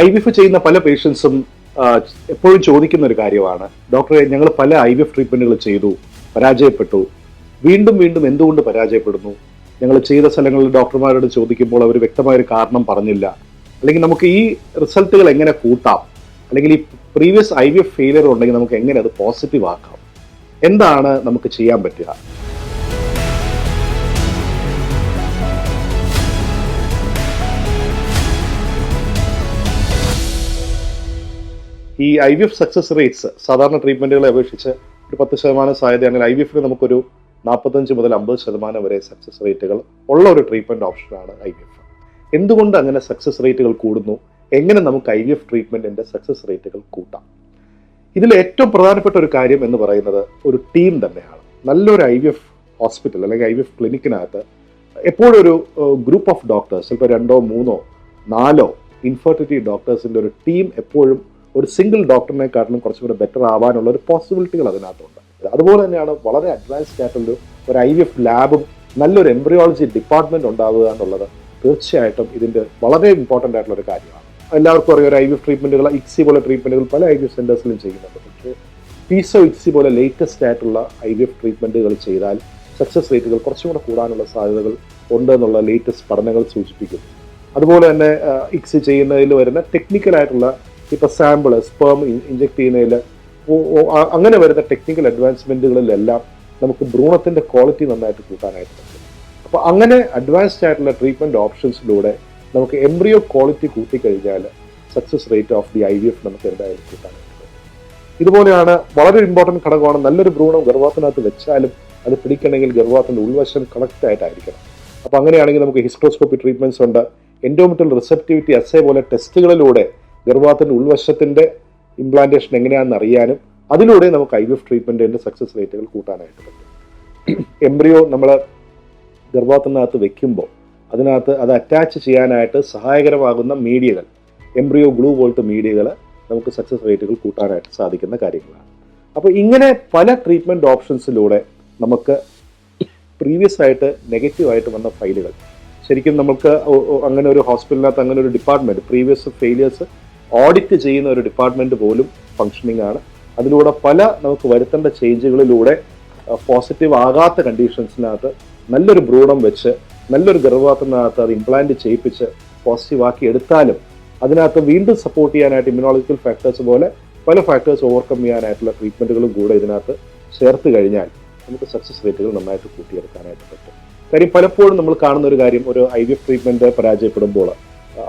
I V F ചെയ്യുന്ന പല പേഷ്യൻസും എപ്പോഴും ചോദിക്കുന്ന ഒരു കാര്യമാണ്. ഡോക്ടറെ ഞങ്ങൾ പല ഐ വി എഫ് ട്രീറ്റ്മെന്റുകൾ ചെയ്തു പരാജയപ്പെട്ടു. വീണ്ടും വീണ്ടും എന്തുകൊണ്ട് പരാജയപ്പെടുന്നു? ഞങ്ങൾ ചെയ്ത സ്ഥലങ്ങളിൽ ഡോക്ടർമാരോട് ചോദിക്കുമ്പോൾ അവർ വ്യക്തമായൊരു കാരണം പറഞ്ഞില്ല. അല്ലെങ്കിൽ നമുക്ക് ഈ റിസൾട്ടുകൾ എങ്ങനെ കൂട്ടാം? അല്ലെങ്കിൽ ഈ previous I V F failure ഉണ്ടെങ്കിൽ നമുക്ക് എങ്ങനെ അത് പോസിറ്റീവ് ആക്കാം? എന്താണ് നമുക്ക് ചെയ്യാൻ പറ്റുക? ഈ I V F success rates സാധാരണ ട്രീറ്റ്മെന്റുകളെ അപേക്ഷിച്ച് ഒരു പത്ത് ശതമാനം സാധ്യതയാണെങ്കിൽ ഐ വി എഫിന് നമുക്കൊരു നാൽപ്പത്തഞ്ച് മുതൽ അമ്പത് ശതമാനം വരെ സക്സസ് റേറ്റുകൾ ഉള്ള ഒരു ട്രീറ്റ്മെന്റ് ഓപ്ഷനാണ് ഐ വി എഫ് എന്തുകൊണ്ട് അങ്ങനെ സക്സസ് റേറ്റുകൾ കൂടുന്നു? എങ്ങനെ നമുക്ക് ഐ വി എഫ് ട്രീറ്റ്മെന്റിന്റെ സക്സസ് റേറ്റുകൾ കൂട്ടാം? ഇതിൽ ഏറ്റവും പ്രധാനപ്പെട്ട ഒരു കാര്യം എന്ന് പറയുന്നത് ഒരു ടീം തന്നെയാണ്. നല്ലൊരു ഐ വി എഫ് ഹോസ്പിറ്റൽ അല്ലെങ്കിൽ ഐ വി എഫ് ക്ലിനിക്കിനകത്ത് എപ്പോഴും ഒരു ഗ്രൂപ്പ് ഓഫ് ഡോക്ടേഴ്സ് ചിലപ്പോൾ രണ്ടോ മൂന്നോ നാലോ ഇൻഫെർട്ടിലിറ്റി ഡോക്ടേഴ്സിന്റെ ഒരു ടീം എപ്പോഴും ഒരു സിംഗിൾ ഡോക്ടറിനെക്കാട്ടിലും കുറച്ചും കൂടെ ബെറ്റർ ആവാനുള്ള ഒരു പോസിബിലിറ്റികൾ അതിനകത്തുണ്ട്. അതുപോലെ തന്നെയാണ് വളരെ അഡ്വാൻസ്ഡ് ആയിട്ടുള്ള ഒരു ഐ വി എഫ് ലാബും നല്ലൊരു എംബ്രിയോളജി ഡിപ്പാർട്ട്മെന്റ് ഉണ്ടാവുക എന്നുള്ളത് തീർച്ചയായിട്ടും ഇതിന്റെ വളരെ ഇമ്പോർട്ടന്റ് ആയിട്ടുള്ള ഒരു കാര്യമാണ്. എല്ലാവർക്കും അറിയാം ഒരു ഐ വി എഫ് ട്രീറ്റ്മെന്റുകൾ ഇക്സി പോലെ ട്രീറ്റ്മെന്റുകൾ പല ഐ വി എഫ് സെന്റേഴ്സിലും ചെയ്യുന്നുണ്ട്. പക്ഷേ പീസോ ഇക്സി പോലെ ലേറ്റസ്റ്റ് ആയിട്ടുള്ള ഐ വി എഫ് ട്രീറ്റ്മെന്റുകൾ ചെയ്താൽ സക്സസ് റേറ്റുകൾ കുറച്ചും കൂടെ കൂടാനുള്ള സാധ്യതകൾ ഉണ്ട് എന്നുള്ള ലേറ്റസ്റ്റ് പഠനങ്ങൾ സൂചിപ്പിക്കുന്നു. അതുപോലെ തന്നെ ഇക്സി ചെയ്യുന്നതിൽ വരുന്ന ടെക്നിക്കലായിട്ടുള്ള ഇപ്പൊ സാമ്പിൾ സ്പേം ഇഞ്ചെക്ട് ചെയ്യുന്നതിൽ അങ്ങനെ വരുന്ന ടെക്നിക്കൽ അഡ്വാൻസ്മെന്റുകളിലെല്ലാം നമുക്ക് ഭ്രൂണത്തിന്റെ ക്വാളിറ്റി നന്നായിട്ട് കൂട്ടാനായിട്ട് പറ്റും. അപ്പോൾ അങ്ങനെ അഡ്വാൻസ്ഡ് ആയിട്ടുള്ള ട്രീറ്റ്മെന്റ് ഓപ്ഷൻസിലൂടെ നമുക്ക് embryo quality കൂട്ടിക്കഴിഞ്ഞാൽ success rate of the I V F നമുക്ക് എന്തായാലും കൂട്ടാനായിട്ട് പറ്റും. ഇതുപോലെയാണ് വളരെ ഇമ്പോർട്ടന്റ് ഘടകമാണ് നല്ലൊരു ഭ്രൂണം ഗർഭത്തിനകത്ത് വെച്ചാലും അത് പിടിക്കണമെങ്കിൽ ഗർഭത്തിന്റെ ഉൾവശം കറക്റ്റ് ആയിട്ടായിരിക്കണം. അപ്പോൾ അങ്ങനെയാണെങ്കിൽ നമുക്ക് ഹിസ്ട്രോസ്കോപ്പി ട്രീറ്റ്മെന്റ്സ് ഉണ്ട്. എൻഡോമെറ്റൽ റിസെപ്റ്റിവിറ്റി അസേ പോലെ ടെസ്റ്റുകളിലൂടെ ഗർഭത്തിന്റെ ഉൾവശത്തിന്റെ ഇംപ്ലാന്റേഷൻ എങ്ങനെയാണെന്ന് അറിയാനും അതിലൂടെ നമുക്ക് ഐ വി എഫ് ട്രീറ്റ്മെന്റിന്റെ സക്സസ് റേറ്റുകൾ കൂട്ടാനായിട്ട് പറ്റും. എംബ്രിയോ നമ്മൾ ഗർഭാത്തിനകത്ത് വെക്കുമ്പോൾ അതിനകത്ത് അത് അറ്റാച്ച് ചെയ്യാനായിട്ട് സഹായകരമാകുന്ന മീഡിയകൾ എംബ്രിയോ ഗ്ലൂ പോലത്തെ മീഡിയകൾ നമുക്ക് സക്സസ് റേറ്റുകൾ കൂട്ടാനായിട്ട് സാധിക്കുന്ന കാര്യങ്ങളാണ്. അപ്പോൾ ഇങ്ങനെ പല ട്രീറ്റ്മെന്റ് ഓപ്ഷൻസിലൂടെ നമുക്ക് പ്രീവിയസ് ആയിട്ട് നെഗറ്റീവായിട്ട് വന്ന ഫയലുകൾ ശരിക്കും നമുക്ക് അങ്ങനെ ഒരു ഹോസ്പിറ്റലിനകത്ത് അങ്ങനെ ഒരു ഡിപ്പാർട്ട്മെന്റ് പ്രീവിയസ് ഫെയിലിയേഴ്സ് ഓഡിറ്റ് ചെയ്യുന്ന ഒരു ഡിപ്പാർട്ട്മെന്റ് പോലും ഫങ്ഷനിങ് ആണ്. അതിലൂടെ പല നമുക്ക് വരുത്തേണ്ട ചേഞ്ചുകളിലൂടെ പോസിറ്റീവ് ആകാത്ത കണ്ടീഷൻസിനകത്ത് നല്ലൊരു ഭ്രൂണം വെച്ച് നല്ലൊരു ഗർഭപാത്രത്തിനകത്ത് അത് ഇംപ്ലാന്റ് ചെയ്യിപ്പിച്ച് പോസിറ്റീവ് ആക്കി എടുത്താലും അതിനകത്ത് വീണ്ടും സപ്പോർട്ട് ചെയ്യാനായിട്ട് ഇമ്മ്യൂണോളജിക്കൽ ഫാക്ടേഴ്സ് പോലെ പല ഫാക്ടേഴ്സ് ഓവർകം ചെയ്യാനായിട്ടുള്ള ട്രീറ്റ്മെന്റുകളും കൂടെ ഇതിനകത്ത് ചേർത്ത് കഴിഞ്ഞാൽ നമുക്ക് സക്സസ് റേറ്റുകൾ നന്നായിട്ട് കൂട്ടിയെടുക്കാനായിട്ട് പറ്റും. കാര്യം പലപ്പോഴും നമ്മൾ കാണുന്ന ഒരു കാര്യം ഒരു ഐ വി എഫ് ട്രീറ്റ്മെന്റ് പരാജയപ്പെടുമ്പോൾ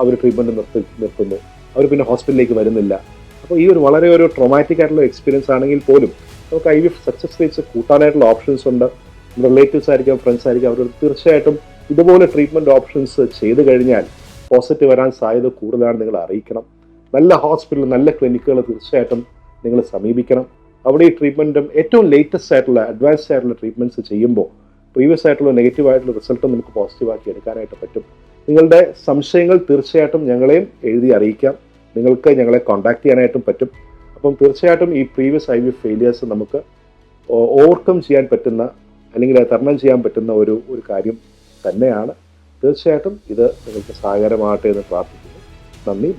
അവർ ട്രീറ്റ്മെന്റ് നിർത്തി നിർത്തുന്നു. അവർ പിന്നെ ഹോസ്പിറ്റലിലേക്ക് വരുന്നില്ല. അപ്പോൾ ഈ ഒരു വളരെ ഒരു ട്രോമാറ്റിക് ആയിട്ടുള്ള എക്സ്പീരിയൻസ് ആണെങ്കിൽ പോലും നമുക്ക് ഐ വി സക്സസ് റേറ്റ്സ് കൂട്ടാനായിട്ടുള്ള ഓപ്ഷൻസ് ഉണ്ട്. റിലേറ്റീവ്സ് ആയിരിക്കാം ഫ്രണ്ട്സ് ആയിരിക്കാം അവർ തീർച്ചയായിട്ടും ഇതുപോലെ ട്രീറ്റ്മെന്റ് ഓപ്ഷൻസ് ചെയ്തു കഴിഞ്ഞാൽ പോസിറ്റീവ് വരാൻ സാധ്യത കൂടുതലാണ് നിങ്ങൾ അറിയിക്കണം. നല്ല ഹോസ്പിറ്റൽ നല്ല ക്ലിനിക്കുകൾ തീർച്ചയായിട്ടും നിങ്ങൾ സമീപിക്കണം. അവിടെ ഈ ട്രീറ്റ്മെന്റും ഏറ്റവും ലേറ്റസ്റ്റ് ആയിട്ടുള്ള അഡ്വാൻസ്ഡ് ആയിട്ടുള്ള ട്രീറ്റ്മെന്റ്സ് ചെയ്യുമ്പോൾ പ്രീവിയസ് ആയിട്ടുള്ള നെഗറ്റീവ് ആയിട്ടുള്ള റിസൾട്ട് നമുക്ക് പോസിറ്റീവ് ആക്കി എടുക്കാനായിട്ട് പറ്റും. നിങ്ങളുടെ സംശയങ്ങൾ തീർച്ചയായിട്ടും ഞങ്ങളെയും എഴുതി അറിയിക്കാം. നിങ്ങൾക്ക് ഞങ്ങളെ കോൺടാക്ട് ചെയ്യാനായിട്ടും പറ്റും. അപ്പം തീർച്ചയായിട്ടും ഈ പ്രീവിയസ് ഐ വി ഫെയിലിയേഴ്സ് നമുക്ക് ഓവർകം ചെയ്യാൻ പറ്റുന്ന അല്ലെങ്കിൽ തരണം ചെയ്യാൻ പറ്റുന്ന ഒരു ഒരു കാര്യം തന്നെയാണ്. തീർച്ചയായിട്ടും ഇത് നിങ്ങൾക്ക് സഹായകരമാകട്ടെ എന്ന് പ്രാർത്ഥിക്കുന്നു. നന്ദി